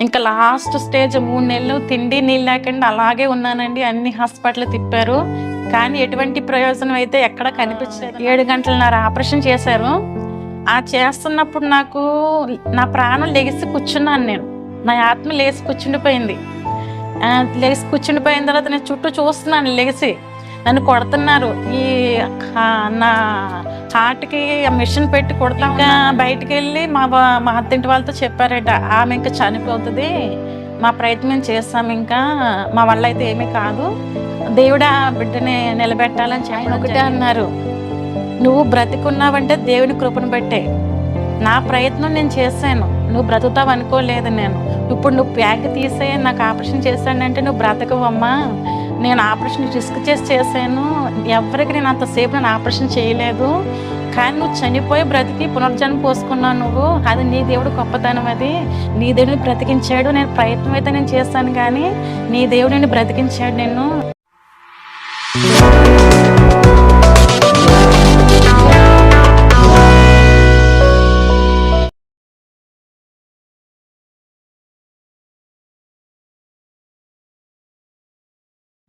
ఇంకా last stage మూడు నెలలు తిండి నీళ్ళు లేకుండా అలాగే ఉన్నానండి. అన్ని హాస్పిటల్ తిప్పారు. కానీ ఎటువంటి ప్రయోజనం అయితే ఎక్కడ కనిపించలేదు. ఏడు గంటలన్నర ఆపరేషన్ చేశారు. ఆ చేస్తున్నప్పుడు నాకు నా ప్రాణం లెగిసి కూర్చున్నాను నేను. నా ఆత్మ లేచి కూర్చుండిపోయింది. లెగిసి లేచి కూర్చుండిపోయిన తర్వాత నేను చుట్టూ చూస్తున్నాను లెగిసి నన్ను కొడుతున్నారు. ఈ నా హార్ట్కి మిషన్ పెట్టి కొడతా ఇంకా బయటికి వెళ్ళి మా బా- మా అత్తింటి వాళ్ళతో చెప్పారట ఆమె ఇంకా చనిపోతుంది మా ప్రయత్నం చేస్తాం ఇంకా మా వల్ల అయితే ఏమీ కాదు దేవుడా బిడ్డని నిలబెట్టాలని చెప్పిన ఒకటే అన్నారు. నువ్వు బ్రతికున్నావంటే దేవుని కృపను బట్టే. నా ప్రయత్నం నేను చేశాను నువ్వు బ్రతుకుతావు అనుకోలేదు నేను. ఇప్పుడు నువ్వు ప్యాక్ తీసే నాకు ఆపరేషన్ చేశానంటే నువ్వు బ్రతకవమ్మా. నేను ఆపరేషన్ రిస్క్ చేసి చేశాను. ఎవరికి నేను అంతసేపు నేను ఆపరేషన్ చేయలేదు. కానీ నువ్వు చనిపోయి బ్రతికి పునర్జన్మ పోసుకున్నావు నువ్వు. అది నీ దేవుడు గొప్పతనం అది. నీ దేవుడిని బ్రతికించాడు నేను ప్రయత్నం అయితే నేను చేస్తాను కానీ నీ దేవుడు నేను బ్రతికించాడు నేను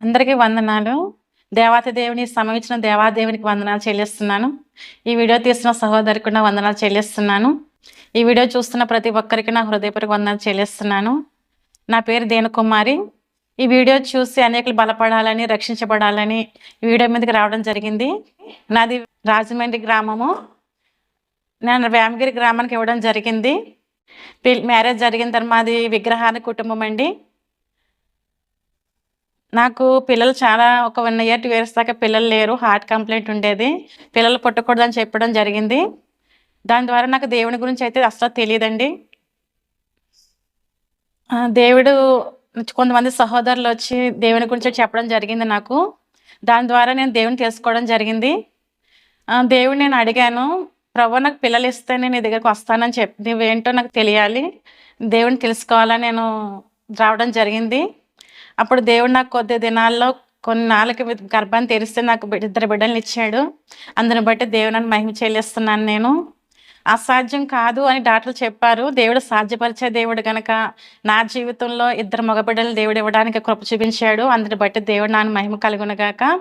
అందరికీ వందనాలు. దేవాతి దేవుని సమయించిన దేవాదేవునికి వందనాలు చెల్లిస్తున్నాను. ఈ వీడియో తీసిన సహోదరికి కూడా వందనాలు చెల్లిస్తున్నాను. ఈ వీడియో చూస్తున్న ప్రతి ఒక్కరికి నా హృదయపూర్వక వందనాలు చెల్లిస్తున్నాను. నా పేరు దేనుకుమారి. ఈ వీడియో చూసి అనేకులు బలపడాలని రక్షించబడాలని ఈ వీడియో మీదకి రావడం జరిగింది. నాది రాజమండ్రి గ్రామము. నేను వేమగిరి గ్రామానికి ఇవ్వడం జరిగింది. మ్యారేజ్ జరిగిన తర్వాత మాది విగ్రహాన్ని కుటుంబం అండి. నాకు పిల్లలు చాలా ఒక వన్ ఇయర్ టూ ఇయర్స్ దాకా పిల్లలు లేరు. హార్ట్ కంప్లైంట్ ఉండేది. పిల్లలు పుట్టకూడదని చెప్పడం జరిగింది. దాని ద్వారా నాకు దేవుని గురించి అయితే అసలు తెలియదండి. దేవుడు కొంతమంది సహోదరులు వచ్చి దేవుని గురించి చెప్పడం జరిగింది నాకు. దాని ద్వారా నేను దేవుని తెలుసుకోవడం జరిగింది. దేవుడు నేను అడిగాను ప్రభు నాకు పిల్లలు ఇస్తే నేను నీ దగ్గరకు వస్తానని చెప్పి నువ్వేంటో నాకు తెలియాలి. దేవుని తెలుసుకోవాలని నేను రావడం జరిగింది. అప్పుడు దేవుడు నాకు కొద్ది దినాల్లో కొన్ని నాలుగు గర్భాన్ని తెరిస్తే నాకు ఇద్దరు బిడ్డలు ఇచ్చాడు. అందుని బట్టి దేవుని మహిమ చెల్లిస్తున్నాను నేను. అసాధ్యం కాదు అని డాక్టర్లు చెప్పారు. దేవుడు సాధ్యపరిచే దేవుడు గనక నా జీవితంలో ఇద్దరు మగబిడ్డలు దేవుడు ఇవ్వడానికి కృప చూపించాడు. అందుని బట్టి దేవుడు నాన్న మహిమ కలుగునగాక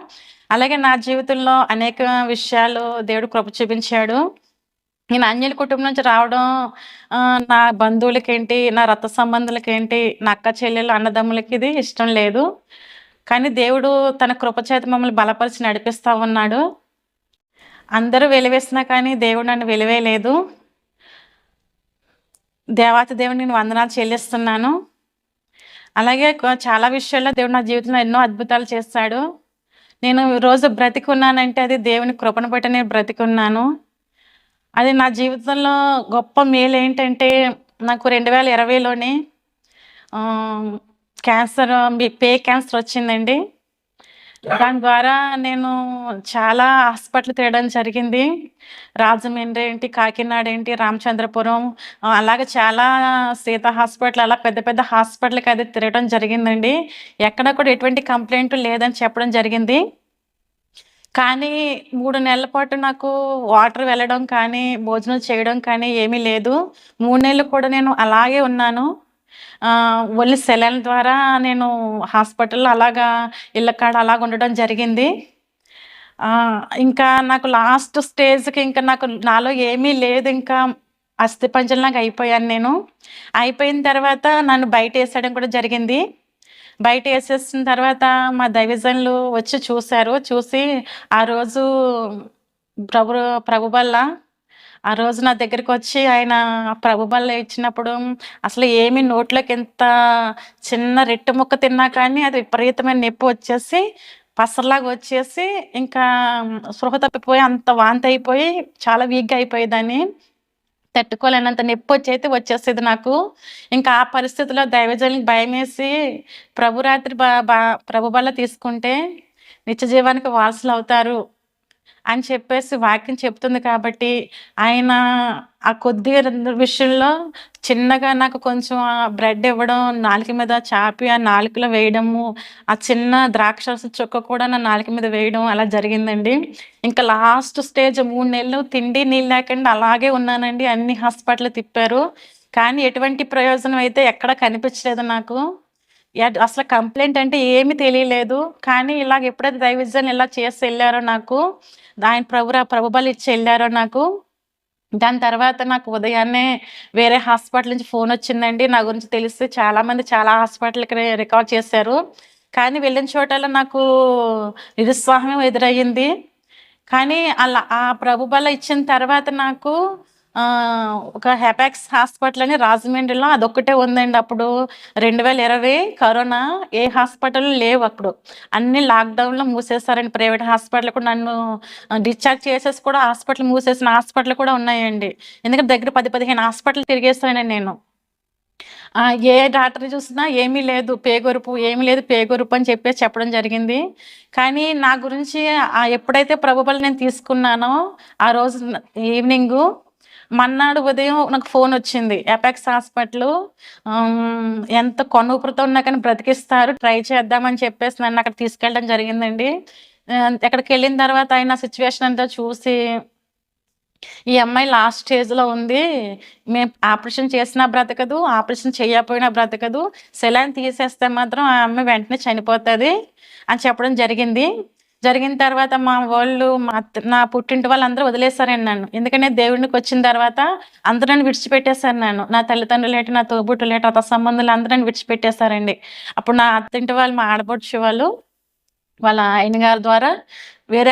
అలాగే నా జీవితంలో అనేక విషయాలు దేవుడు కృప చూపించాడు. నేను అన్యుల కుటుంబం నుంచి రావడం నా బంధువులకేంటి నా రక్త సంబంధులకేంటి నా అక్క చెల్లెలు అన్నదమ్ములకి ఇది ఇష్టం లేదు. కానీ దేవుడు తన కృపచేత మమ్మల్ని బలపరిచి నడిపిస్తా ఉన్నాడు. అందరూ వెలివేసినా కానీ దేవుడు నన్ను వెలివేయలేదు. దేవాతి దేవుని నేను వందనాలు చెల్లిస్తున్నాను. అలాగే చాలా విషయాల్లో దేవుడు నా జీవితంలో ఎన్నో అద్భుతాలు చేస్తాడు. నేను రోజు బ్రతికున్నానంటే అది దేవుని కృపను బట్టి నేను బ్రతికున్నాను. అది నా జీవితంలో గొప్ప మేలు ఏంటంటే నాకు రెండు వేల ఇరవైలోనే క్యాన్సర్ పే క్యాన్సర్ వచ్చిందండి. దాని ద్వారా నేను చాలా హాస్పిటల్ తిరగడం జరిగింది. రాజమండ్రి ఏంటి కాకినాడ ఏంటి రామచంద్రపురం అలాగే చాలా సీత హాస్పిటల్ అలా పెద్ద పెద్ద హాస్పిటల్కి అది తిరగడం జరిగిందండి. ఎక్కడ కూడా ఎటువంటి కంప్లైంట్ లేదని చెప్పడం జరిగింది. కానీ మూడు నెలల పాటు నాకు వాటర్ వెళ్ళడం కానీ భోజనం చేయడం కానీ ఏమీ లేదు. మూడు నెలలు కూడా నేను అలాగే ఉన్నాను. ఓన్లీ సెలైన్ ద్వారా నేను హాస్పిటల్లో అలాగా ఇళ్ళ కాడ అలాగ ఉండడం జరిగింది. ఇంకా నాకు లాస్ట్ స్టేజ్కి ఇంకా నాకు నాలో ఏమీ లేదు. ఇంకా అస్థిపంజరంలాగా అయిపోయాను నేను. అయిపోయిన తర్వాత నన్ను బయట వేసేయడం కూడా జరిగింది. బయట వేసేసిన తర్వాత మా దైవజనులు వచ్చి చూశారు. చూసి ఆ రోజు ప్రభు ప్రభు వల్ల ఆ రోజు నా దగ్గరికి వచ్చి ఆయన ప్రభు బల్ల ఇచ్చినప్పుడు అసలు ఏమి నోట్లోకి ఎంత చిన్న రెట్టు ముక్క తిన్నా కానీ అది విపరీతమైన నొప్పి వచ్చేసి పసరలాగా వచ్చేసి ఇంకా స్పృహ తప్పిపోయి అంత వాంతి అయిపోయి చాలా వీక్గా అయిపోయేదాన్ని. తట్టుకోలేనంత నొప్పి వచ్చైతే వచ్చేస్తుంది నాకు. ఇంకా ఆ పరిస్థితిలో దైవజనికి భయం వేసి బా బా ప్రభు బల్ల తీసుకుంటే నిత్య జీవానికి వారసులు అవుతారు. అని చెప్పేసి వాక్యం చెప్తుంది కాబట్టి ఆయన ఆ కొద్ది విషయంలో చిన్నగా నాకు కొంచెం బ్రెడ్ ఇవ్వడం నాలుక మీద చాపి ఆ నాలుకలో వేయడము ఆ చిన్న ద్రాక్ష చుక్క కూడా నా నాలుక మీద వేయడం అలా జరిగిందండి. ఇంకా లాస్ట్ స్టేజ్ మూడు నెలలు తిండి నీళ్ళు లేకుండా అలాగే ఉన్నానండి. అన్ని హాస్పిటల్ తిప్పారు. కానీ ఎటువంటి ప్రయోజనం అయితే ఎక్కడ కనిపించలేదు నాకు. అసలు కంప్లైంట్ అంటే ఏమీ తెలియలేదు. కానీ ఇలాగ ఎప్పుడైతే దైవజన్ ఇలా చేసి వెళ్ళారో నాకు ఆయన ప్రభురా ప్రభుబలు ఇచ్చి వెళ్ళారో నాకు దాని తర్వాత నాకు ఉదయాన్నే వేరే హాస్పిటల్ నుంచి ఫోన్ వచ్చిందండి. నా గురించి తెలిస్తే చాలామంది చాలా హాస్పిటల్కి రికార్డ్ చేశారు. కానీ వెళ్ళిన చోటల్లో నాకు నిరుత్సాహం ఎదురయ్యింది. కానీ అలా ఆ ప్రభుబల ఇచ్చిన తర్వాత నాకు ఒక హెపాక్స్ హాస్పిటల్ అని రాజమండ్రిలో అదొక్కటే ఉందండి అప్పుడు. రెండు వేల ఇరవై కరోనా ఏ హాస్పిటల్ లేవు అప్పుడు. అన్ని లాక్డౌన్లో మూసేస్తారండి ప్రైవేట్ హాస్పిటల్ కూడా నన్ను డిశ్చార్జ్ చేసేసి కూడా హాస్పిటల్ మూసేసిన హాస్పిటల్ కూడా ఉన్నాయండి. ఎందుకంటే దగ్గర పది పదిహేను హాస్పిటల్ తిరిగేస్తానండి నేను. ఏ డాక్టర్ చూసినా ఏమీ లేదు. పేగొరుపు ఏమీ లేదు. పేగొరుపు అని చెప్పేసి చెప్పడం జరిగింది. కానీ నా గురించి ఎప్పుడైతే ప్రభుబలు నేను తీసుకున్నానో ఆ రోజు ఈవినింగు మన్నాడు ఉదయం నాకు ఫోన్ వచ్చింది. ఎపెక్స్ హాస్పిటల్ ఎంత కొనుపురతో ఉన్నా కానీ బ్రతికిస్తారు ట్రై చేద్దామని చెప్పేసి నన్ను అక్కడ తీసుకెళ్ళడం జరిగిందండి. ఎక్కడికి అక్కడికి వెళ్ళిన తర్వాత ఆయన సిచ్యువేషన్ అంతా చూసి ఈ అమ్మాయి లాస్ట్ స్టేజ్లో ఉంది. మేము ఆపరేషన్ చేసినా బ్రతకదు ఆపరేషన్ చేయకపోయినా బ్రతకదు. సెలైన్ తీసేస్తే మాత్రం ఆ అమ్మాయి వెంటనే చనిపోతుంది అని చెప్పడం జరిగింది. జరిగిన తర్వాత మా వాళ్ళు మా నా పుట్టింటి వాళ్ళందరూ వదిలేశారండి నన్ను. ఎందుకంటే దేవుడికి వచ్చిన తర్వాత అందరూ నన్ను విడిచిపెట్టేశారు నన్ను. నా తల్లిదండ్రులు నా తోబుట్టులేట అత సంబంధాలు అందరూ నన్ను విడిచిపెట్టేశారండి. అప్పుడు నా అత్తింటి వాళ్ళు మా ఆడపడుచు వాళ్ళు వాళ్ళ ఆయన గారి ద్వారా వేరే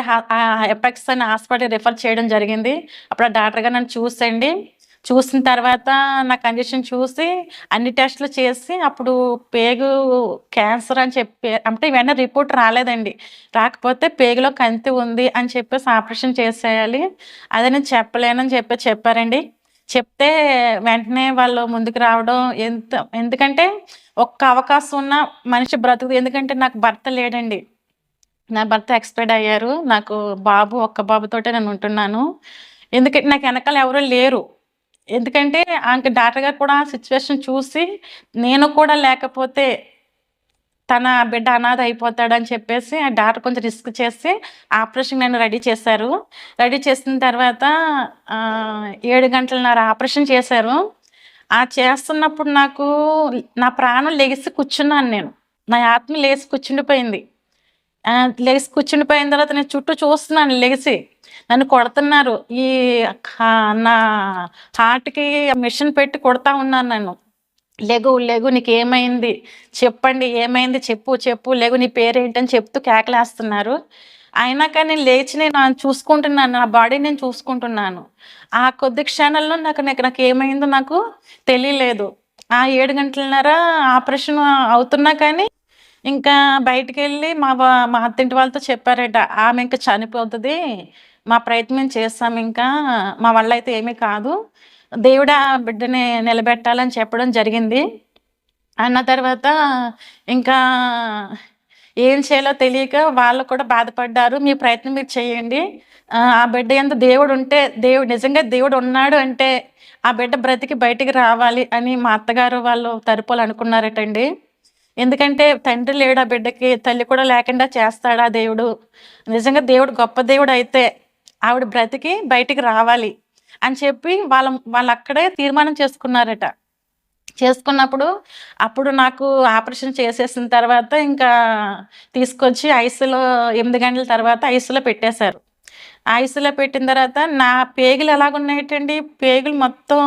ఎపెక్స్ అని హాస్పిటల్ రిఫర్ చేయడం జరిగింది. అప్పుడు ఆ డాక్టర్ గారు నన్ను చూసండి చూసిన తర్వాత నా కండిషన్ చూసి అన్ని టెస్టులు చేసి అప్పుడు పేగు క్యాన్సర్ అని చెప్పి అంటే వెంటనే రిపోర్ట్ రాలేదండి. రాకపోతే పేగులో కంతి ఉంది అని చెప్పేసి ఆపరేషన్ చేసేయాలి. అదే నేను చెప్పలేనని చెప్పి చెప్పారండి. చెప్తే వెంటనే వాళ్ళు ముందుకు రావడం ఎంత ఎందుకంటే ఒక్క అవకాశం ఉన్న మనిషి బ్రతుకు ఎందుకంటే నాకు భర్త లేడండి. నా భర్త ఎక్స్పైర్డ్ అయ్యారు. నాకు బాబు ఒక్క బాబుతోటే నేను ఉంటున్నాను. ఎందుకంటే నాకు వెనకాల ఎవరూ లేరు. ఎందుకంటే ఆమె డాక్టర్ గారు కూడా సిచ్యువేషన్ చూసి నేను కూడా లేకపోతే తన బిడ్డ అనాథ అయిపోతాడని చెప్పేసి ఆ డాక్టర్ కొంచెం రిస్క్ చేసి ఆపరేషన్ నన్ను రెడీ చేశారు. రెడీ చేసిన తర్వాత ఏడు ఏడు గంటలన్నర ఆపరేషన్ చేశారు. ఆ చేస్తున్నప్పుడు నాకు నా ప్రాణం లెగిసి కూర్చున్నాను నేను. నా ఆత్మ లేచి కూర్చుండిపోయింది. లెగిసి లేచి కూర్చుండిపోయిన తర్వాత నేను చుట్టూ చూస్తున్నాను లెగిసి నన్ను కొడుతున్నారు. ఈ నా హార్ట్కి మిషన్ పెట్టి కొడతా ఉన్నాను నన్ను. లెగు లెగు నీకు ఏమైంది చెప్పండి ఏమైంది? చెప్పు చెప్పు. లెగు నీ పేరేంటని చెప్తూ కేకలేస్తున్నారు. అయినా కానీ నేను లేచి నేను చూసుకుంటున్నాను. నా బాడీ నేను చూసుకుంటున్నాను. ఆ కొద్ది క్షణాల్లో నాకు నాకు నాకు ఏమైందో నాకు తెలియలేదు. ఆ ఏడు గంటలన్నర ఆపరేషన్ అవుతున్నా కానీ ఇంకా బయటికి వెళ్ళి మా వా- మా అత్తింటి వాళ్ళతో చెప్పారట. ఆమె ఇంకా చనిపోతుంది. మా ప్రయత్నం చేస్తాం ఇంకా. మా వల్ల అయితే ఏమీ కాదు. దేవుడు ఆ బిడ్డని నిలబెట్టాలని చెప్పడం జరిగింది. అన్న తర్వాత ఇంకా ఏం చేయాలో తెలియక వాళ్ళు కూడా బాధపడ్డారు. మీ ప్రయత్నం మీరు చేయండి. ఆ బిడ్డ ఎంత దేవుడు ఉంటే దేవుడు నిజంగా దేవుడు ఉన్నాడు అంటే ఆ బిడ్డ బ్రతికి బయటికి రావాలి అని మా అత్తగారు వాళ్ళు తరుపులు అనుకున్నారటండి. ఎందుకంటే తండ్రి లేడు ఆ బిడ్డకి తల్లి కూడా లేకుండా చేస్తాడా దేవుడు? నిజంగా దేవుడు గొప్ప దేవుడు అయితే ఆవిడ బ్రతికి బయటికి రావాలి అని చెప్పి వాళ్ళ వాళ్ళు అక్కడే తీర్మానం చేసుకున్నారట. చేసుకున్నప్పుడు అప్పుడు నాకు ఆపరేషన్ చేసేసిన తర్వాత ఇంకా తీసుకొచ్చి ఐసీలో ఎనిమిది గంటల తర్వాత ఐసీలో పెట్టేశారు. ఐసీలో పెట్టిన తర్వాత నా పేగులు ఎలాగున్నాయటండి? పేగులు మొత్తం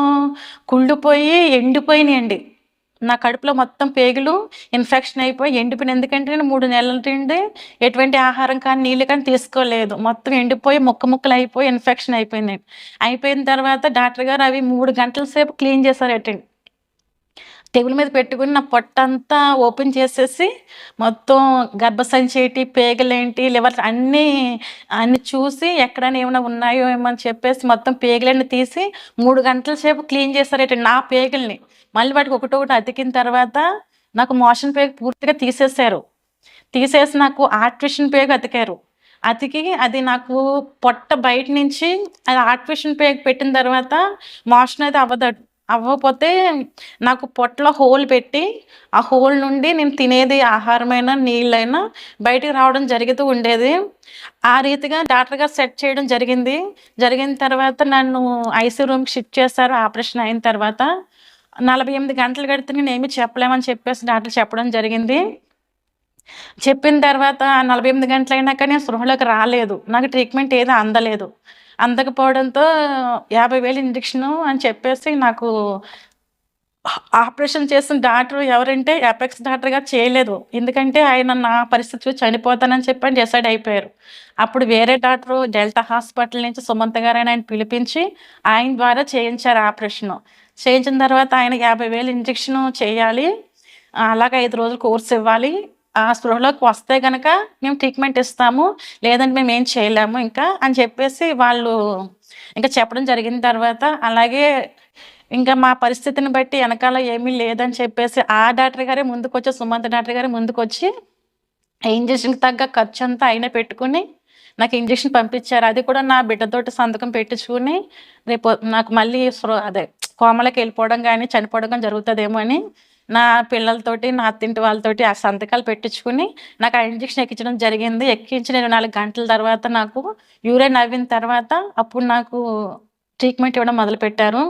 కుళ్ళిపోయి ఎండిపోయినాయండి. నా కడుపులో మొత్తం పేగులు ఇన్ఫెక్షన్ అయిపోయి ఎండిపోయిన ఎందుకంటే నేను మూడు నెలల నుండి ఎటువంటి ఆహారం కానీ నీళ్ళు కానీ తీసుకోలేదు. మొత్తం ఎండిపోయి ముక్క ముక్కలు అయిపోయి ఇన్ఫెక్షన్ అయిపోయింది అయిపోయిన తర్వాత డాక్టర్ గారు అవి మూడు గంటల సేపు క్లీన్ చేశారు చేశారటండి టేబుల్ మీద పెట్టుకుని నా పొట్టంతా ఓపెన్ చేసేసి మొత్తం గర్భసంచేటి పేగలేంటి లివర్ అన్నీ అన్ని చూసి ఎక్కడైనా ఏమైనా ఉన్నాయో ఏమో అని చెప్పేసి మొత్తం పేగలన్నీ తీసి మూడు గంటల సేపు క్లీన్ చేశారట నా పేగల్ని. మళ్ళీ వాటికి ఒకటొకటి అతికిన తర్వాత నాకు మోషన్ పేగ పూర్తిగా తీసేశారు. తీసేసి నాకు ఆర్టిఫిషన్ పేగ అతికారు. అతికి అది నాకు పొట్ట బయట నుంచి అది ఆర్టిఫిషియల్ పేగ పెట్టిన తర్వాత మోషన్ అయితే అవ్వదు. అవ్వకపోతే నాకు పొట్టలో హోల్ పెట్టి ఆ హోల్ నుండి నేను తినేది ఆహారమైనా నీళ్ళైనా బయటకు రావడం జరుగుతూ ఉండేది. ఆ రీతిగా డాక్టర్ గారు సెట్ చేయడం జరిగింది. జరిగిన తర్వాత నన్ను ఐసీ రూమ్కి షిఫ్ట్ చేశారు ఆపరేషన్ అయిన తర్వాత నలభై ఎనిమిది గంటలు గడితే నేను ఏమీ చెప్పలేమని చెప్పేసి డాక్టర్ చెప్పడం జరిగింది. చెప్పిన తర్వాత నలభై ఎనిమిది గంటలు అయినాక నేను సృహలోకి రాలేదు. నాకు ట్రీట్మెంట్ ఏది అందలేదు. అందకపోవడంతో యాభై వేలు ఇంజక్షను అని చెప్పేసి నాకు ఆపరేషన్ చేసిన డాక్టర్ ఎవరంటే ఎపెక్స్ డాక్టర్ గారు చేయలేదు. ఎందుకంటే ఆయన నా పరిస్థితి చనిపోతానని చెప్పని డిసైడ్ అయిపోయారు. అప్పుడు వేరే డాక్టర్ డెల్టా హాస్పిటల్ నుంచి సుమంత్ గారు ఆయన పిలిపించి ఆయన ద్వారా చేయించారు ఆపరేషన్. చేయించిన తర్వాత ఆయన యాభై వేలు ఇంజక్షన్ చేయాలి. అలాగే ఐదు రోజులు కోర్స్ ఇవ్వాలి. ఆ స్పృహలోకి వస్తే కనుక మేము ట్రీట్మెంట్ ఇస్తాము లేదంటే మేము ఏం చేయలేము ఇంకా అని చెప్పేసి వాళ్ళు ఇంకా చెప్పడం జరిగిన తర్వాత అలాగే ఇంకా మా పరిస్థితిని బట్టి వెనకాల ఏమీ లేదని చెప్పేసి ఆ డాక్టర్ గారే ముందుకు వచ్చి సుమంత్ డాక్టర్ గారే ముందుకు వచ్చి ఇంజక్షన్కి తగ్గ ఖర్చు అంతా అయినా పెట్టుకుని నాకు ఇంజక్షన్ పంపించారు. అది కూడా నా బిడ్డతోటి సంతకం పెట్టించుకుని రేపు నాకు మళ్ళీ అదే కోమలకి వెళ్ళిపోవడం కానీ చనిపోవడం కానీ జరుగుతుందేమో అని నా పిల్లలతోటి నా అత్తింటి వాళ్ళతోటి ఆ సంతకాలు పెట్టించుకుని నాకు ఆ ఇంజక్షన్ ఎక్కించడం జరిగింది. ఎక్కించిన ఇరవై నాలుగు గంటల తర్వాత నాకు యూరిన్ అవ్విన తర్వాత అప్పుడు నాకు ట్రీట్మెంట్ ఇవ్వడం మొదలుపెట్టారు.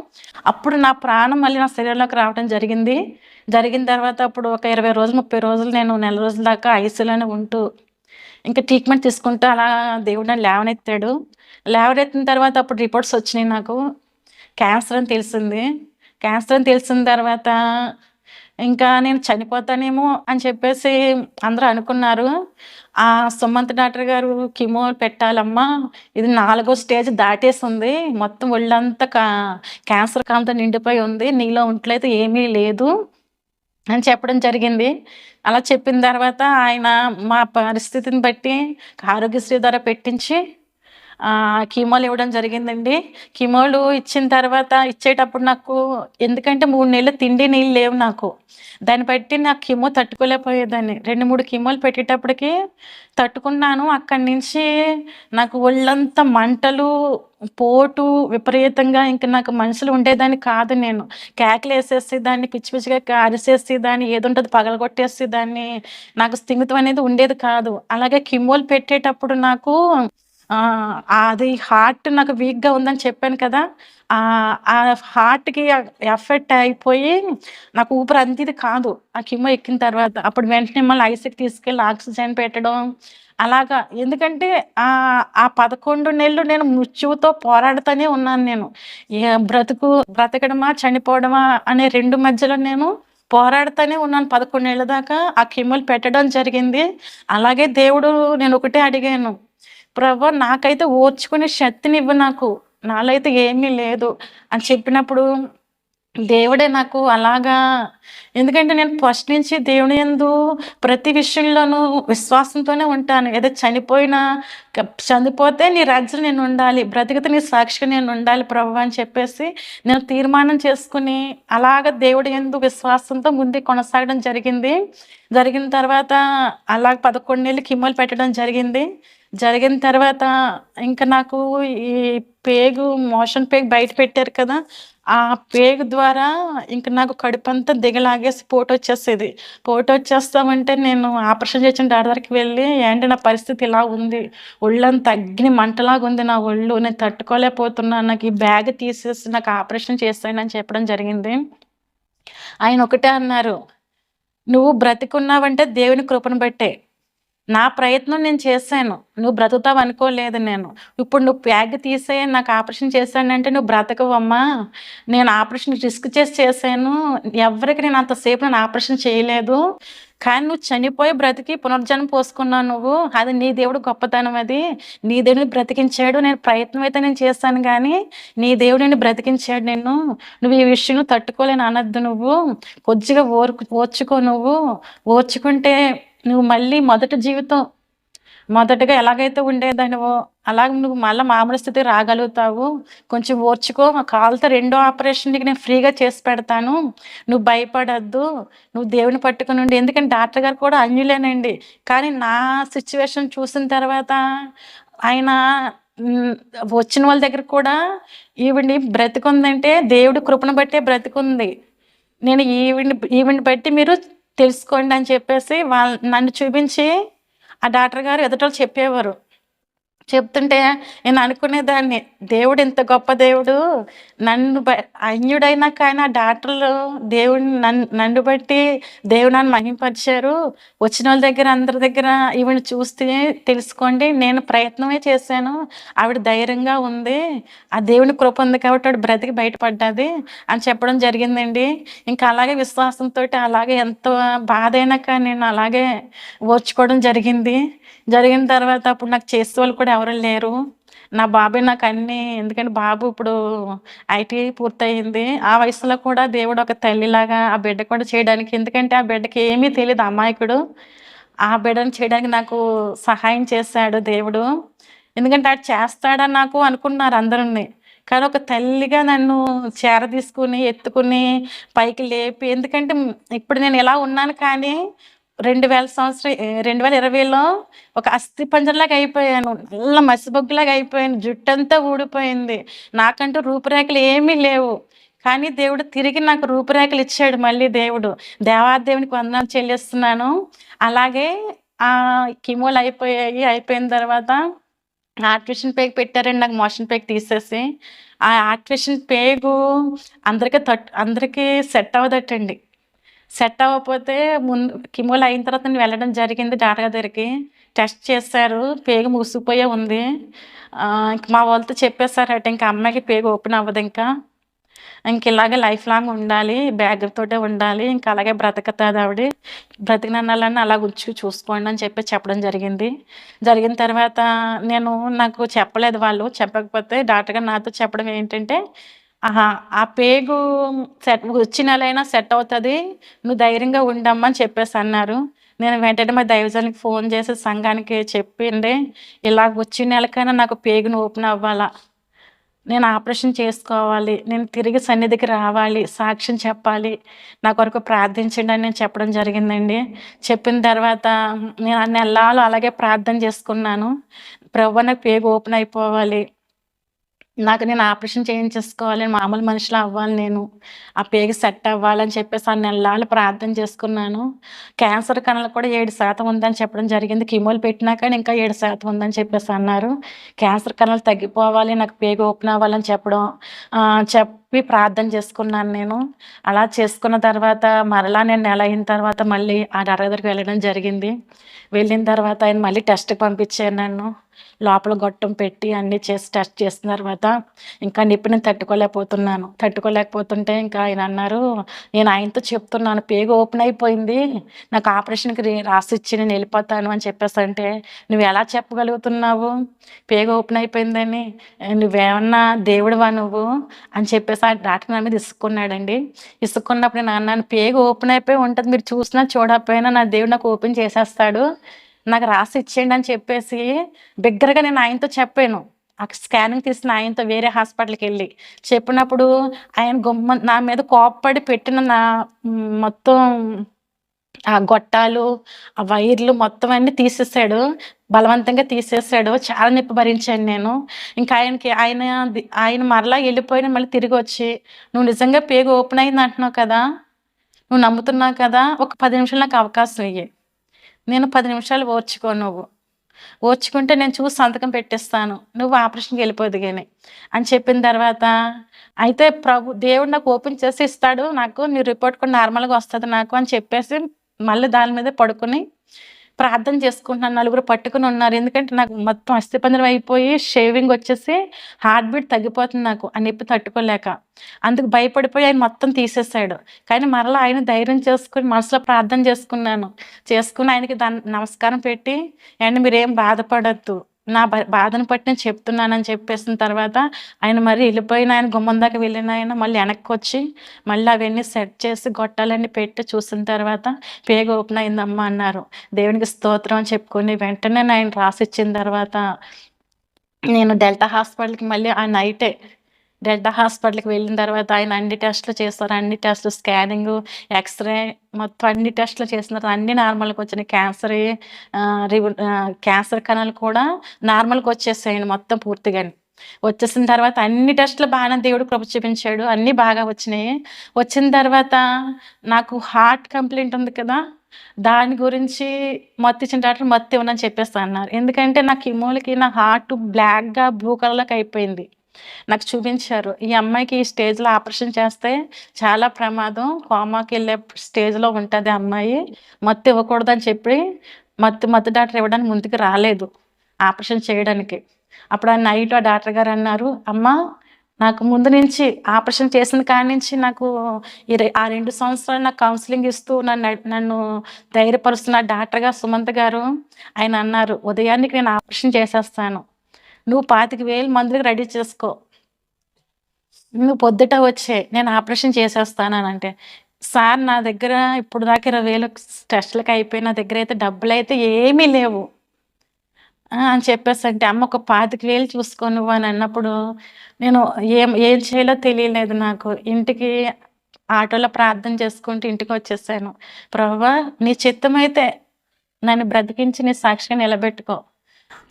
అప్పుడు నా ప్రాణం మళ్ళీ నా శరీరంలోకి రావడం జరిగింది. జరిగిన తర్వాత అప్పుడు ఒక ఇరవై రోజులు ముప్పై రోజులు నేను నెల రోజుల దాకా ఐసీలోనే ఉంటూ ఇంకా ట్రీట్మెంట్ తీసుకుంటూ అలా దేవుడు నన్ను లేవనెత్తాడు. లేవనెత్తిన తర్వాత అప్పుడు రిపోర్ట్స్ వచ్చినాయి నాకు. క్యాన్సర్ అని తెలిసింది. క్యాన్సర్ అని తెలిసిన తర్వాత ఇంకా నేను చనిపోతానేమో అని చెప్పేసి అందరూ అనుకున్నారు. ఆ సుమంత్ డాక్టర్ గారు కిమో పెట్టాలమ్మా ఇది నాలుగో స్టేజ్ దాటేసి ఉంది మొత్తం ఒళ్ళంతా కా క్యాన్సర్ కాంతో నిండిపోయి ఉంది. నీలో ఒంట్లయితే ఏమీ లేదు అని చెప్పడం జరిగింది. అలా చెప్పిన తర్వాత ఆయన మా పరిస్థితిని బట్టి ఆరోగ్యశ్రీ ద్వారా పెట్టించి కీమోలు ఇవ్వడం జరిగిందండి. కీమోలు ఇచ్చిన తర్వాత ఇచ్చేటప్పుడు నాకు ఎందుకంటే మూడు నెలలు తిండి నీళ్ళు లేవు నాకు. దాన్ని బట్టి నాకు కిమో తట్టుకోలేకపోయేదాన్ని. రెండు మూడు కిమోలు పెట్టేటప్పటికి తట్టుకున్నాను. అక్కడి నుంచి నాకు ఒళ్ళంతా మంటలు పోటు విపరీతంగా ఇంకా నాకు మనుషులు ఉండేదాన్ని కాదు నేను. కేకలు వేసేసి దాన్ని పిచ్చి పిచ్చిగా అరిసేసి దాన్ని ఏదుంటుంది పగలగొట్టేసి దాన్ని నాకు స్థిమితం అనేది ఉండేది కాదు. అలాగే కిమోలు పెట్టేటప్పుడు నాకు అది హార్ట్ నాకు వీక్గా ఉందని చెప్పాను కదా ఆ హార్ట్కి ఎఫెక్ట్ అయిపోయి నాకు ఊపిరి అంతది కాదు. ఆ కిమో ఎక్కిన తర్వాత అప్పుడు వెంటనే మళ్ళీ ఐసీకి తీసుకెళ్ళి ఆక్సిజన్ పెట్టడం అలాగా. ఎందుకంటే ఆ పదకొండు నెలలు నేను మృత్యువుతో పోరాడుతూనే ఉన్నాను నేను. బ్రతుకు బ్రతకడమా చనిపోవడమా అనే రెండు మధ్యలో నేను పోరాడుతూనే ఉన్నాను పదకొండు దాకా. ఆ కిమ్మలు పెట్టడం జరిగింది. అలాగే దేవుడు నేను ఒకటే అడిగాను ప్రభు నాకైతే ఓర్చుకునే శక్తినివ్వు నాకు. నాలో అయితే ఏమీ లేదు. అని చెప్పినప్పుడు దేవుడే నాకు అలాగా ఎందుకంటే నేను ఫస్ట్ నుంచి దేవుని ఎందు ప్రతి విషయంలోనూ విశ్వాసంతోనే ఉంటాను. ఏదో చనిపోయినా చనిపోతే నీ రాజ్యం నేను ఉండాలి బ్రతికితే నీ సాక్షిగా నేను ఉండాలి ప్రభు అని చెప్పేసి నేను తీర్మానం చేసుకుని అలాగ దేవుడి ఎందు విశ్వాసంతో ముందు కొనసాగడం జరిగింది. జరిగిన తర్వాత అలాగ పదకొండు నెలలు కిమ్మలు పెట్టడం జరిగింది. జరిగిన తర్వాత ఇంకా నాకు ఈ పేగు మోషన్ పేగు బయట పెట్టారు కదా ఆ పేగు ద్వారా ఇంకా నాకు కడుపు అంతా దిగలాగేసి పోటు వచ్చేసేది. పోటు వచ్చేస్తామంటే నేను ఆపరేషన్ చేసిన డాక్టర్కి వెళ్ళి ఏంటి నా పరిస్థితి ఇలా ఉంది? ఒళ్ళంతా తగ్గిన మంటలాగా ఉంది నా ఒళ్ళు నేను తట్టుకోలేకపోతున్నాను నాకు ఈ బ్యాగ్ తీసేసి నాకు ఆపరేషన్ చేస్తాను అని చెప్పడం జరిగింది. ఆయన ఒకటే అన్నారు నువ్వు బ్రతికున్నావంటే దేవుని కృపను బట్టే. నా ప్రయత్నం నేను చేశాను. నువ్వు బ్రతుకుతావు అనుకోలేదు నేను. ఇప్పుడు నువ్వు ప్యాగ్ తీసే నాకు ఆపరేషన్ చేశానంటే నువ్వు బ్రతకవమ్మా. నేను ఆపరేషన్ రిస్క్ చేసి చేశాను. ఎవరికి నేను అంతసేపు నేను ఆపరేషన్ చేయలేదు. కానీ నువ్వు చనిపోయి బ్రతికి పునర్జన్మ పోసుకున్నావు నువ్వు. అది నీ దేవుడు గొప్పతనం అది. నీ దేవుడిని బ్రతికించాడు నేను ప్రయత్నం అయితే నేను చేస్తాను కానీ నీ దేవుడిని బ్రతికించాడు నేను. నువ్వు ఈ విషయం తట్టుకోలేని అనద్దు నువ్వు. కొద్దిగా ఓర్కు ఓర్చుకో నువ్వు. ఓర్చుకుంటే నువ్వు మళ్ళీ మొదటి జీవితం మొదటగా ఎలాగైతే ఉండేదానివో అలాగే నువ్వు మళ్ళీ మామూలు స్థితి రాగలుగుతావు. కొంచెం ఓర్చుకో కాలుతో రెండో ఆపరేషన్కి నేను ఫ్రీగా చేసి పెడతాను. నువ్వు భయపడద్దు. నువ్వు దేవుని పట్టుకుని ఉండి. ఎందుకంటే డాక్టర్ గారు కూడా అన్యులేనండి. కానీ నా సిచ్యువేషన్ చూసిన తర్వాత ఆయన వచ్చిన వాళ్ళ దగ్గర కూడా ఈవిడ్ని బ్రతుకుందంటే దేవుడి కృపను బట్టే బ్రతికుంది. నేను ఈవిడ్ని ఈవిడ్ని బట్టి మీరు తెలుసుకోండి అని చెప్పేసి వాళ్ళ నన్ను చూపించి ఆ డాక్టర్ గారు ఎదుటోళ్ళు చెప్పేవారు. చెప్తుంటే నేను అనుకునేదాన్ని దేవుడు ఇంత గొప్ప దేవుడు నన్ను బ అన్యుడైనా కానీ ఆ డాక్టర్లు దేవుడిని నన్ను నన్ను బట్టి దేవుడు నన్ను మహింపరిచారు. వచ్చిన వాళ్ళ దగ్గర అందరి దగ్గర ఈవిని చూస్తే తెలుసుకోండి నేను ప్రయత్నమే చేశాను. ఆవిడ ధైర్యంగా ఉంది. ఆ దేవుని కృప ఉంది కాబట్టి ఆవిడ బ్రతికి బయటపడ్డది అని చెప్పడం జరిగిందండి. ఇంకా అలాగే విశ్వాసంతో అలాగే ఎంత బాధ అయినా కానీ నేను అలాగే ఓర్చుకోవడం జరిగింది. జరిగిన తర్వాత అప్పుడు నాకు చేసే వాళ్ళు కూడా ఎవరు లేరు. నా బాబే నాకు అన్ని ఎందుకంటే బాబు ఇప్పుడు ఐటీ పూర్తయింది. ఆ వయసులో కూడా దేవుడు ఒక తల్లిలాగా ఆ బిడ్డ కూడా చేయడానికి ఎందుకంటే ఆ బిడ్డకి ఏమీ తెలియదు అమాయకుడు. ఆ బిడ్డను చేయడానికి నాకు సహాయం చేశాడు దేవుడు. ఎందుకంటే అది చేస్తాడని నాకు అనుకున్నారు అందరిని. కానీ ఒక తల్లిగా నన్ను చేర తీసుకుని ఎత్తుకుని పైకి లేపి ఎందుకంటే ఇప్పుడు నేను ఎలా ఉన్నాను కానీ రెండు వేల సంవత్సరం రెండు వేల ఇరవైలో ఒక అస్థి పంజరలాగా అయిపోయాను. నల్ల మసిబొగ్గులాగా అయిపోయాను. జుట్టు అంతా ఊడిపోయింది. నాకంటూ రూపురేఖలు ఏమీ లేవు. కానీ దేవుడు తిరిగి నాకు రూపురేఖలు ఇచ్చాడు మళ్ళీ దేవుడు. దేవాదేవునికి వందనాలు చెల్లిస్తున్నాను. అలాగే ఆ కిమోలు అయిపోయాయి. అయిపోయిన తర్వాత ఆర్టిఫిషియల్ పేగు పెట్టారండి నాకు మోషన్ పేగు తీసేసి ఆ ఆర్టిఫిషియల్ పేగు అందరికీ తట్ అందరికీ సెట్ అవ్వదటండి. సెట్ అవ్వకపోతే ముందు కిమోలు అయిన తర్వాత నేను వెళ్ళడం జరిగింది డాక్టర్ దగ్గరికి. టెస్ట్ చేశారు పేగు ముసిపోయే ఉంది. మా వాళ్ళతో చెప్పేశారట ఇంకా అమ్మాయికి పేగు ఓపెన్ అవ్వదు ఇంకా. ఇంక ఇలాగే లైఫ్ లాంగ్ ఉండాలి బ్యాగ్ తోటే ఉండాలి ఇంకా అలాగే బ్రతకతాది ఆవిడ. బ్రతికినన్నాళ్ళని అలా ఉంచి చూసుకోండి అని చెప్పి చెప్పడం జరిగింది. జరిగిన తర్వాత నేను నాకు చెప్పలేదు వాళ్ళు చెప్పకపోతే డాక్టర్ గారు నాతో చెప్పడం ఏంటంటే ఆహా ఆ పేగు సెట్ వచ్చి నెలైనా సెట్ అవుతుంది. నువ్వు ధైర్యంగా ఉండమ్మా అని చెప్పేసి అన్నారు. నేను వెంటనే మా దైవజానికి ఫోన్ చేసి సంఘానికి చెప్పిండే ఇలా వచ్చిన నెలకైనా నాకు పేగును ఓపెన్ అవ్వాలా? నేను ఆపరేషన్ చేసుకోవాలి. నేను తిరిగి సన్నిధికి రావాలి. సాక్ష్యం చెప్పాలి. నా కొరకు ప్రార్థించండి అని నేను చెప్పడం జరిగిందండి. చెప్పిన తర్వాత నేను అన్ని నెలలు అలాగే ప్రార్థన చేసుకున్నాను. ప్రభు నాకు పేగు ఓపెన్ అయిపోవాలి. నాకు నేను ఆపరేషన్ చేయించేసుకోవాలి మామూలు మనిషిలో అవ్వాలి నేను ఆ పేగు సెట్ అవ్వాలని చెప్పేసి ఆ నెలలు ప్రార్థన చేసుకున్నాను. క్యాన్సర్ కణాలు కూడా ఏడు శాతం ఉందని చెప్పడం జరిగింది. కిమోలు పెట్టినా కానీ ఇంకా ఏడు శాతం ఉందని చెప్పేసి అన్నారు. క్యాన్సర్ కణాలు తగ్గిపోవాలి నాకు పేగు ఓపెన్ అవ్వాలని చెప్పడం చెప్ చెప్పి ప్రార్థన చేసుకున్నాను నేను. అలా చేసుకున్న తర్వాత మరలా నేను నెల అయిన తర్వాత మళ్ళీ ఆ డాక్టర్ దగ్గరికి వెళ్ళడం జరిగింది. వెళ్ళిన తర్వాత ఆయన మళ్ళీ టెస్ట్కి పంపించాను నన్ను. లోపల గొట్టం పెట్టి అన్నీ చేసి టెస్ట్ చేసిన తర్వాత ఇంకా నిప్పు నేను తట్టుకోలేకపోతున్నాను. తట్టుకోలేకపోతుంటే ఇంకా ఆయన అన్నారు నేను ఆయనతో చెప్తున్నాను పేగు ఓపెన్ అయిపోయింది. నాకు ఆపరేషన్కి రాసిచ్చి నేను వెళ్ళిపోతాను అని చెప్పేసి అంటే నువ్వు ఎలా చెప్పగలుగుతున్నావు? పేగు ఓపెన్ అయిపోయిందని. నువ్వేమన్నా దేవుడివా నువ్వు? అని చెప్పేసి ఒకసారి డాక్టర్ నా మీద ఇసుక్కున్నాడండి. ఇసుక్కున్నప్పుడు నాన్న పేగు ఓపెన్ అయిపోయి ఉంటుంది. మీరు చూసినా చూడకపోయినా నా దేవుడు నాకు ఓపెన్ చేసేస్తాడు. నాకు రాసి ఇచ్చేయండి అని చెప్పేసి బిగ్గరగా నేను ఆయనతో చెప్పాను. ఆ స్కానింగ్ తీసిన ఆయనతో వేరే హాస్పిటల్కి వెళ్ళి. చెప్పినప్పుడు ఆయన గుమ్మ నా మీద కోప్పడి పెట్టిన నా మొత్తం ఆ గొట్టాలు ఆ వైర్లు మొత్తం అన్ని తీసేసాడు. బలవంతంగా తీసేసాడు. చాలా నొప్పి భరించాను నేను. ఇంకా ఆయనకి ఆయన ఆయన మరలా వెళ్ళిపోయిన మళ్ళీ తిరిగి వచ్చి నువ్వు నిజంగా పేగు ఓపెన్ అయింది అంటున్నావు కదా? నువ్వు నమ్ముతున్నావు కదా? ఒక పది నిమిషాలు నాకు అవకాశం ఇయ్యి. నేను పది నిమిషాలు ఓర్చుకో నువ్వు. ఓర్చుకుంటే నేను చూసి సంతకం పెట్టేస్తాను. నువ్వు ఆపరేషన్కి వెళ్ళిపోదు కానీ అని చెప్పిన తర్వాత అయితే ప్రభు దేవుడు నాకు ఓపెన్ చేసి ఇస్తాడు. నాకు నీ రిపోర్ట్ కూడా నార్మల్గా వస్తుంది నాకు అని చెప్పేసి మళ్ళీ దాని మీద పడుకొని ప్రార్థన చేసుకుంటున్నాను నలుగురు పట్టుకుని ఉన్నారు. ఎందుకంటే నాకు మొత్తం అస్థిపంజరం అయిపోయి షేవింగ్ వచ్చేసి హార్ట్ బీట్ తగ్గిపోతుంది నాకు ఆ నొప్పి తట్టుకోలేక. అందుకు భయపడిపోయి ఆయన మొత్తం తీసేసాడు కానీ మరలా ఆయన ధైర్యం చేసుకుని మనసులో ప్రార్థన చేసుకున్నాను. చేసుకుని ఆయనకి దాని నమస్కారం పెట్టి అండ్ మీరేం బాధపడద్దు. నా బాధను పట్టి నేను చెప్తున్నానని చెప్పేసిన తర్వాత ఆయన మరి వెళ్ళిపోయిన ఆయన గుమ్మం దాకా వెళ్ళిన ఆయన మళ్ళీ వెనక్కి వచ్చి మళ్ళీ అవన్నీ సెట్ చేసి గొట్టాలన్నీ పెట్టి చూసిన తర్వాత పేగ ఓపెన్ అయిందమ్మా అన్నారు. దేవునికి స్తోత్రం అని చెప్పుకొని వెంటనే ఆయన రాసిచ్చిన తర్వాత నేను డెల్టా హాస్పిటల్కి మళ్ళీ ఆ నైటే డెల్టా హాస్పిటల్కి వెళ్ళిన తర్వాత ఆయన అన్ని టెస్టులు చేస్తారు. అన్ని టెస్టులు స్కానింగ్ ఎక్స్రే మొత్తం అన్ని టెస్టులు చేసిన తర్వాత అన్ని నార్మల్గా వచ్చినాయి. క్యాన్సర్ క్యాన్సర్ కణాలు కూడా నార్మల్గా వచ్చేసాయండి మొత్తం పూర్తిగా వచ్చేసిన తర్వాత అన్ని టెస్టులు బాగానే దేవుడు కృప చూపించాడు. అన్నీ బాగా వచ్చినాయి. వచ్చిన తర్వాత నాకు హార్ట్ కంప్లైంట్ ఉంది కదా దాని గురించి మత్తు ఇచ్చిన డాక్టర్ మత్తు ఇవ్వనని చెప్పేస్తా అన్నారు. ఎందుకంటే నా కిమోలకి నా హార్ట్ బ్లాక్గా బ్లూ కలర్లోకి అయిపోయింది. నాకు చూపించారు. ఈ అమ్మాయికి ఈ స్టేజ్లో ఆపరేషన్ చేస్తే చాలా ప్రమాదం. కోమాకి వెళ్ళే స్టేజ్లో ఉంటుంది అమ్మాయి. మత్తు ఇవ్వకూడదని చెప్పి మత్తు మత్తు డాక్టర్ ఇవ్వడానికి ముందుకు రాలేదు ఆపరేషన్ చేయడానికి. అప్పుడు ఆ నైట్ ఆ డాక్టర్ గారు అన్నారు అమ్మ నాకు ముందు నుంచి ఆపరేషన్ చేసిన కాడి నుంచి నాకు ఆ రెండు సంవత్సరాలు నాకు కౌన్సిలింగ్ ఇస్తూ నన్ను నన్ను ధైర్యపరుస్తున్న డాక్టర్ గారు సుమంత్ గారు ఆయన అన్నారు ఉదయానికి నేను ఆపరేషన్ చేసేస్తాను. నువ్వు పాతిక వేలు మందులకు రెడీ చేసుకో. నువ్వు పొద్దుట వచ్చే నేను ఆపరేషన్ చేసేస్తాను అంటే సార్ నా దగ్గర ఇప్పుడు దాకా ఇరవై వేలు టెస్టులకి అయిపోయి నా దగ్గర అయితే డబ్బులు అయితే ఏమీ లేవు. అని చెప్పేసి అంటే అమ్మ ఒక పాతిక వేలు చూసుకో నువ్వు అని అన్నప్పుడు నేను ఏం ఏం చేయాలో తెలియలేదు నాకు. ఇంటికి ఆటోలో ప్రార్థన చేసుకుంటూ ఇంటికి వచ్చేసాను. ప్రభా నీ చిత్తమైతే నన్ను బ్రతికించి నీ సాక్షిగా నిలబెట్టుకో.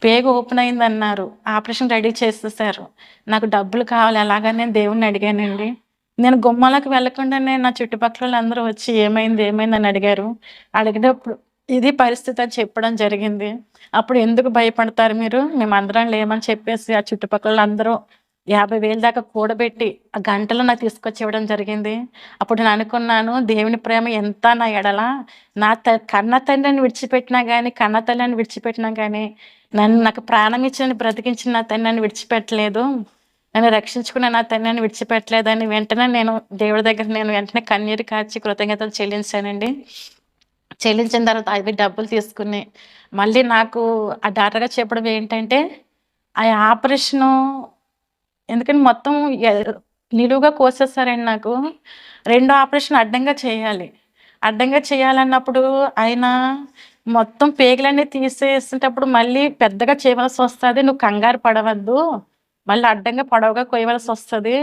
పేగు ఓపెన్ అయింది అన్నారు ఆపరేషన్ రెడీ చేసేసారు నాకు డబ్బులు కావాలి అలాగా నేను దేవుణ్ణి అడిగానండి. నేను గుమ్మాలకు వెళ్ళకుండానే నా చుట్టుపక్కల అందరూ వచ్చి ఏమైంది ఏమైంది అని అడిగారు. అడిగినప్పుడు ఇది పరిస్థితి అని చెప్పడం జరిగింది. అప్పుడు ఎందుకు భయపడతారు మీరు? మేము అందరం లేమని చెప్పేసి ఆ చుట్టుపక్కల అందరూ యాభై వేలు దాకా కూడబెట్టి ఆ గంటలో నాకు తీసుకొచ్చి ఇవ్వడం జరిగింది. అప్పుడు నేను అనుకున్నాను దేవుని ప్రేమ ఎంత నా ఎడల? నా త కన్న తండ్రిని విడిచిపెట్టినా కానీ కన్న తల్లిని విడిచిపెట్టినా కానీ నన్ను నాకు ప్రాణం ఇచ్చిన బ్రతికించిన నా తండ్రి నన్ను విడిచిపెట్టలేదు. నన్ను రక్షించుకున్న నా తండ్రిని విడిచిపెట్టలేదని వెంటనే నేను దేవుడి దగ్గర నేను వెంటనే కన్నీరు కాచి కృతజ్ఞతలు చెల్లించానండి. చెల్లించిన తర్వాత అవి డబ్బులు తీసుకుని మళ్ళీ నాకు ఆ డాక్టర్గా చెప్పడం ఏంటంటే ఆ ఆపరేషను ఎందుకంటే మొత్తం ఎ- నిలువుగా కోసేస్తారండి నాకు. రెండో ఆపరేషన్ అడ్డంగా చేయాలి. అడ్డంగా చేయాలన్నప్పుడు ఆయన మొత్తం పేగులన్నీ తీసేసేటప్పుడు మళ్ళీ పెద్దగా చేయవలసి వస్తుంది. నువ్వు కంగారు పడవద్దు. మళ్ళీ అడ్డంగా పొడవుగా కొయ్యవలసి వస్తుంది.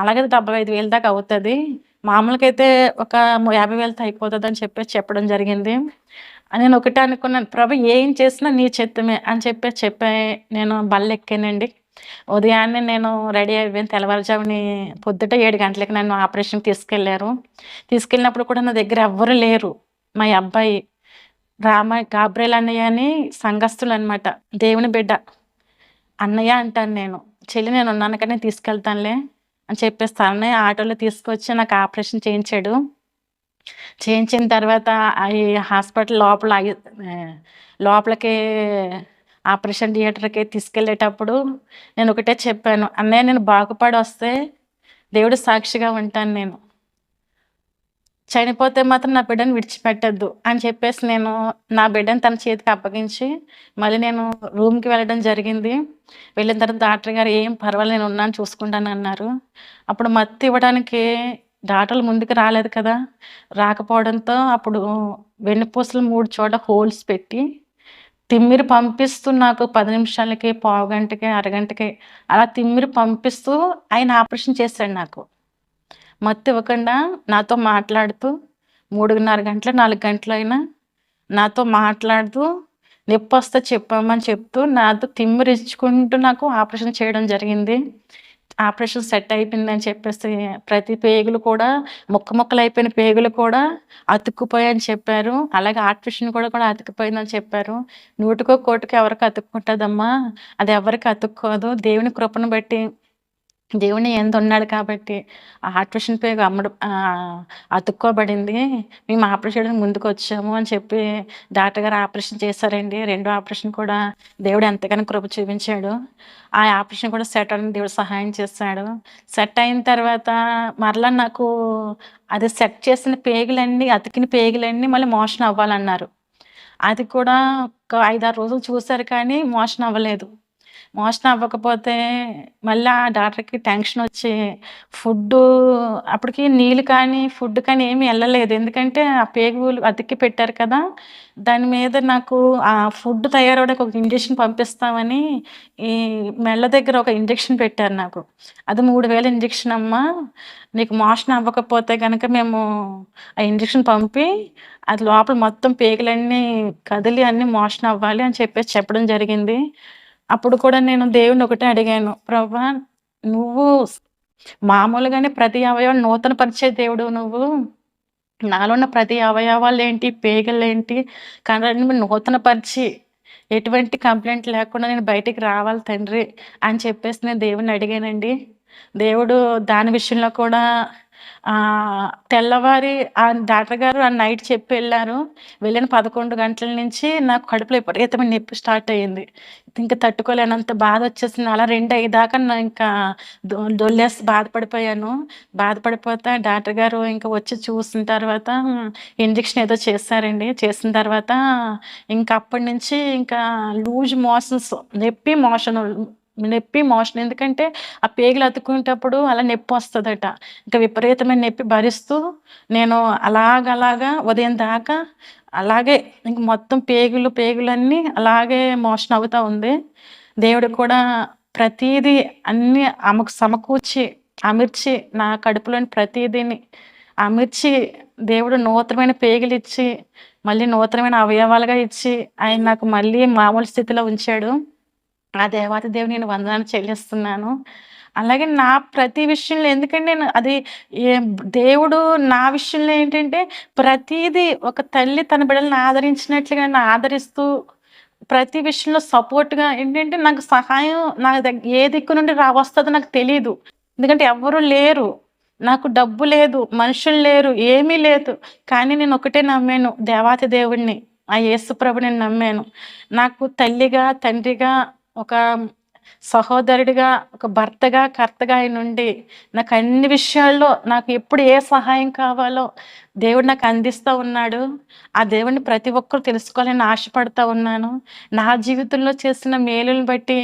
అలాగే డెబ్బై ఐదు వేలు దాకా అవుతుంది. మామూలుగా అయితే ఒక యాభై వేలతో అయిపోతుంది అని చెప్పేసి చెప్పడం జరిగింది. నేను ఒకటే అనుకున్నాను ప్రభు ఏం చేసినా నీ చిత్తమే అని చెప్పి చెప్పే నేను బల్ల ఎక్కానండి ఉదయాన్నే నేను రెడీ అయిపోయిన తెల్లవారుజాముని పొద్దుట ఏడు గంటలకి నన్ను ఆపరేషన్కి తీసుకెళ్ళారు. తీసుకెళ్ళినప్పుడు కూడా నా దగ్గర ఎవ్వరు లేరు. మా అబ్బాయి రామ గాబ్రేల్ అన్నయ్య అని సంఘస్థులు అనమాట దేవుని బిడ్డ. అన్నయ్య అంటాను నేను. చెల్లి నేను ఉన్నాను కానీ తీసుకెళ్తానులే అని చెప్పేసి అన్నయ్య ఆటోలో తీసుకొచ్చి నాకు ఆపరేషన్ చేయించాడు. చేయించిన తర్వాత ఈ హాస్పిటల్ లోపల ఆగి- లోపలికి ఆపరేషన్ థియేటర్కి తీసుకెళ్ళేటప్పుడు నేను ఒకటే చెప్పాను. అన్నయ్య నేను బాగుపడి వస్తే దేవుడు సాక్షిగా ఉంటాను నేను. చనిపోతే మాత్రం నా బిడ్డను విడిచిపెట్టద్దు అని చెప్పేసి నేను నా బిడ్డను తన చేతికి అప్పగించి మళ్ళీ నేను రూమ్కి వెళ్ళడం జరిగింది. వెళ్ళిన తర్వాత డాక్టర్ గారు ఏం పర్వాలేదు నేను ఉన్నాను చూసుకుంటాను అన్నారు. అప్పుడు మత్తు ఇవ్వడానికి డాక్టర్లు ముందుకు రాలేదు కదా. రాకపోవడంతో అప్పుడు వెన్నుపూసలు మూడు చోట హోల్స్ పెట్టి తిమ్మిరి పంపిస్తూ నాకు పది నిమిషాలకి పావు గంటకి అరగంటకి అలా తిమ్మిరి పంపిస్తూ ఆయన ఆపరేషన్ చేశాడు నాకు. మత్తు ఇవ్వకుండా నాతో మాట్లాడుతూ మూడున్నర గంటల నాలుగు గంటలు అయినా నాతో మాట్లాడుతూ నొప్పి వస్తే చెప్పామని చెప్తూ నాతో తిమ్మిరించుకుంటూ నాకు ఆపరేషన్ చేయడం జరిగింది. ఆపరేషన్ సెట్ అయిపోయిందని చెప్పేసి ప్రతి పేగులు కూడా ముక్క ముక్కలు అయిపోయిన పేగులు కూడా అతుక్కుపోయాయని చెప్పారు. అలాగే ఆర్టిఫిషన్ కూడా కూడా అతుక్కుపోయిందని చెప్పారు. నూటికో కోటికి ఎవరికి అతుక్కుంటుందమ్మా. అది ఎవరికి అతుక్కోదు. దేవుని కృపను బట్టి దేవుని ఎందు ఉన్నాడు కాబట్టి ఆ ఆర్టిఫిషియల్ పేగు అమ్మడు అతుక్కోబడింది. మేము ఆపరేషన్ చేయడానికి ముందుకు వచ్చాము అని చెప్పి డాక్టర్ గారు ఆపరేషన్ చేశారండి. రెండో ఆపరేషన్ కూడా దేవుడు ఎంతగానో కృప చూపించాడు. ఆ ఆపరేషన్ కూడా సెట్ అవ్వడానికి దేవుడు సహాయం చేశాడు. సెట్ అయిన తర్వాత మరలా నాకు అది సెట్ చేసిన పేగులన్నీ అతికిన పేగులన్నీ మళ్ళీ మోషన్ అవ్వాలన్నారు. అది కూడా ఒక ఐదారు రోజులు చూశారు కానీ మోషన్ అవ్వలేదు. మోషన్ అవ్వకపోతే మళ్ళీ ఆ డాక్టర్కి టెన్షన్ వచ్చి ఫుడ్ అప్పటికి నీళ్ళు కానీ ఫుడ్ కానీ ఏమీ వెళ్ళలేదు ఎందుకంటే ఆ పేగులు అతికి పెట్టారు కదా దాని మీద నాకు ఆ ఫుడ్ తయారవడానికి ఒక ఇంజెక్షన్ పంపిస్తామని ఈ మెల్ల దగ్గర ఒక ఇంజెక్షన్ పెట్టారు నాకు. అది మూడు వేల ఇంజెక్షన్ అమ్మా నీకు మోషన్ అవ్వకపోతే కనుక మేము ఆ ఇంజెక్షన్ పంపి అది లోపల మొత్తం పేగులన్నీ కదిలి అన్నీ మోషన్ అవ్వాలి అని చెప్పేసి చెప్పడం జరిగింది. అప్పుడు కూడా నేను దేవుని ఒకటే అడిగాను ప్రభా నువ్వు మామూలుగానే ప్రతి అవయవం నూతన పరిచే దేవుడు నువ్వు. నాలో ఉన్న ప్రతి అవయవాలు ఏంటి పేగలు ఏంటి కానీ నూతన పరిచి. ఎటువంటి కంప్లైంట్ లేకుండా నేను బయటికి రావాలి తండ్రి అని చెప్పేసి నేను దేవుని అడిగానండి. దేవుడు దాని విషయంలో కూడా తెల్లవారి ఆ డాక్టర్ గారు ఆ నైట్ చెప్పి వెళ్ళారు. వెళ్ళిన పదకొండు గంటల నుంచి నాకు కడుపులో విపరీతమైన నొప్పి స్టార్ట్ అయ్యింది. ఇంకా తట్టుకోలేనంత బాధ వచ్చేసింది అలా రెండు అయ్యేదాకా నా ఇంకా దొ- దొల్లేసి బాధపడిపోయాను. బాధపడిపోతే డాక్టర్ గారు ఇంకా వచ్చి చూసిన తర్వాత ఇంజక్షన్ ఏదో చేశారండి చేసిన తర్వాత ఇంకా అప్పటి నుంచి ఇంకా లూజ్ మోషన్స్ నొప్పి మోషన్ నొప్పి మోషన్. ఎందుకంటే ఆ పేగులు అతుక్కునేటప్పుడు అలా నొప్పి వస్తుందట. ఇంకా విపరీతమైన నొప్పి భరిస్తూ నేను అలాగలాగా ఉదయం దాకా అలాగే ఇంక మొత్తం పేగులు పేగులన్నీ అలాగే మోషన్ అవుతూ ఉంది. దేవుడు కూడా ప్రతీది అన్నీ ఆమెకు సమకూర్చి అమర్చి నా కడుపులోని ప్రతీదిని అమర్చి దేవుడు నూతనమైన పేగులు ఇచ్చి మళ్ళీ నూతనమైన అవయవాలుగా ఇచ్చి ఆయన నాకు మళ్ళీ మామూలు స్థితిలో ఉంచాడు. ఆ దేవాతి దేవుని నేను వందనాలు చెల్లిస్తున్నాను. అలాగే నా ప్రతి విషయంలో ఎందుకంటే నేను అది ఏ- దేవుడు నా విషయంలో ఏంటంటే ప్రతిదీ ఒక తల్లి తన బిడ్డలను ఆదరించినట్లుగా నన్ను ఆదరిస్తూ ప్రతి విషయంలో సపోర్ట్గా ఏంటంటే నాకు సహాయం నా దగ్గర ఏ దిక్కు నుండి రా వస్తుందో నాకు తెలియదు ఎందుకంటే ఎవరు లేరు. నాకు డబ్బు లేదు మనుషులు లేరు ఏమీ లేదు. కానీ నేను ఒకటే నమ్మాను దేవాతి దేవుణ్ణి ఆ యేసు నమ్మాను. నాకు తల్లిగా తండ్రిగా ఒక సహోదరుడిగా ఒక భర్తగా కర్తగా ఆయన ఉండి నాకు అన్ని విషయాల్లో నాకు ఎప్పుడు ఏ సహాయం కావాలో దేవుడు నాకు అందిస్తూ ఉన్నాడు. ఆ దేవుడిని ప్రతి ఒక్కరు తెలుసుకోవాలని ఆశపడుతూ ఉన్నాను. నా జీవితంలో చేసిన మేలుని బట్టి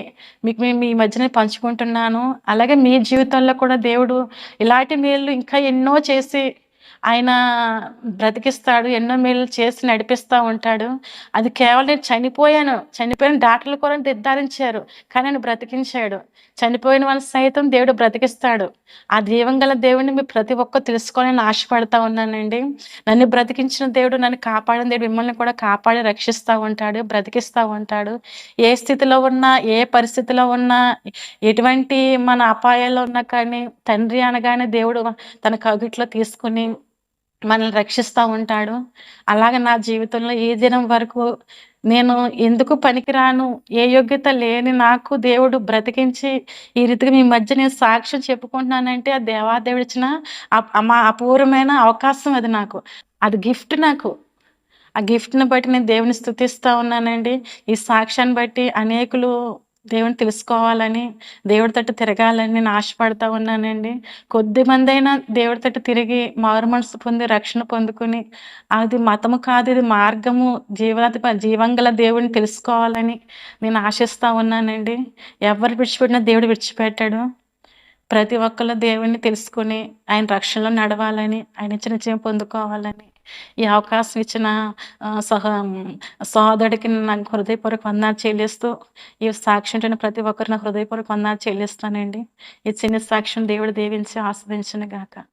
మీకు మేము ఈ మధ్యనే పంచుకుంటున్నాను. అలాగే మీ జీవితంలో కూడా దేవుడు ఇలాంటి మేలు ఇంకా ఎన్నో చేసి ఆయన బ్రతికిస్తాడు ఎన్నో మేలు చేసి నడిపిస్తూ ఉంటాడు. అది కేవలం నేను చనిపోయాను. చనిపోయిన డాక్టర్లు కూడా నిర్ధారించారు. కానీ నన్ను బ్రతికించాడు. చనిపోయిన వాళ్ళ సైతం దేవుడు బ్రతికిస్తాడు. ఆ దీవం గల దేవుడిని మీరు ప్రతి ఒక్కరు నేను ఆశపడతా ఉన్నానండి. నన్ను బ్రతికించిన దేవుడు నన్ను కాపాడిన దేవుడు మిమ్మల్ని కూడా కాపాడి రక్షిస్తూ ఉంటాడు బ్రతికిస్తూ ఉంటాడు. ఏ స్థితిలో ఉన్నా ఏ పరిస్థితిలో ఉన్నా ఎటువంటి మన అపాయాల్లో ఉన్నా కానీ తండ్రి అనగానే దేవుడు తన కగిట్లో తీసుకుని మనల్ని రక్షిస్తూ ఉంటాడు. అలాగే నా జీవితంలో ఈ దినం వరకు నేను ఎందుకు పనికిరాను ఏ యోగ్యత లేని నాకు దేవుడు బ్రతికించి ఈ రీతిగా మీ మధ్య నేను సాక్ష్యం చెప్పుకుంటున్నానంటే ఆ దేవాదేవుడు ఇచ్చిన అప్- మా అపూర్వమైన అవకాశం అది నాకు. అది గిఫ్ట్ నాకు. ఆ గిఫ్ట్ని బట్టి నేను దేవుని స్థుతిస్తూ ఉన్నానండి. ఈ సాక్ష్యాన్ని బట్టి అనేకులు దేవుని తెలుసుకోవాలని దేవుడి తట్టు తిరగాలని నేను ఆశపడతా ఉన్నానండి. కొద్ది మంది అయినా దేవుడి తట్టు తిరిగి మారు మనసు పొంది రక్షణ పొందుకుని అది మతము కాదు ఇది మార్గము జీవాధిప జీవంగల దేవుడిని తెలుసుకోవాలని నేను ఆశిస్తూ ఉన్నానండి. ఎవరు విడిచిపెట్టినా దేవుడు విడిచిపెట్టాడు. ప్రతి ఒక్కరు దేవుడిని తెలుసుకుని ఆయన రక్షణలో నడవాలని ఆయన చిన్న జీవం పొందుకోవాలని ఈ అవకాశం ఇచ్చిన ఆ, సహ సహోదరుడికి నాకు హృదయపూర్వక వందనాలు చెల్లిస్తూ ఈ సాక్ష్యం ప్రతి ఒక్కరిని హృదయపూర్వక వందనాలు చెల్లిస్తానండి. ఈ చిన్న సాక్ష్యం దేవుడు దీవించి ఆస్వాదించిన గాక.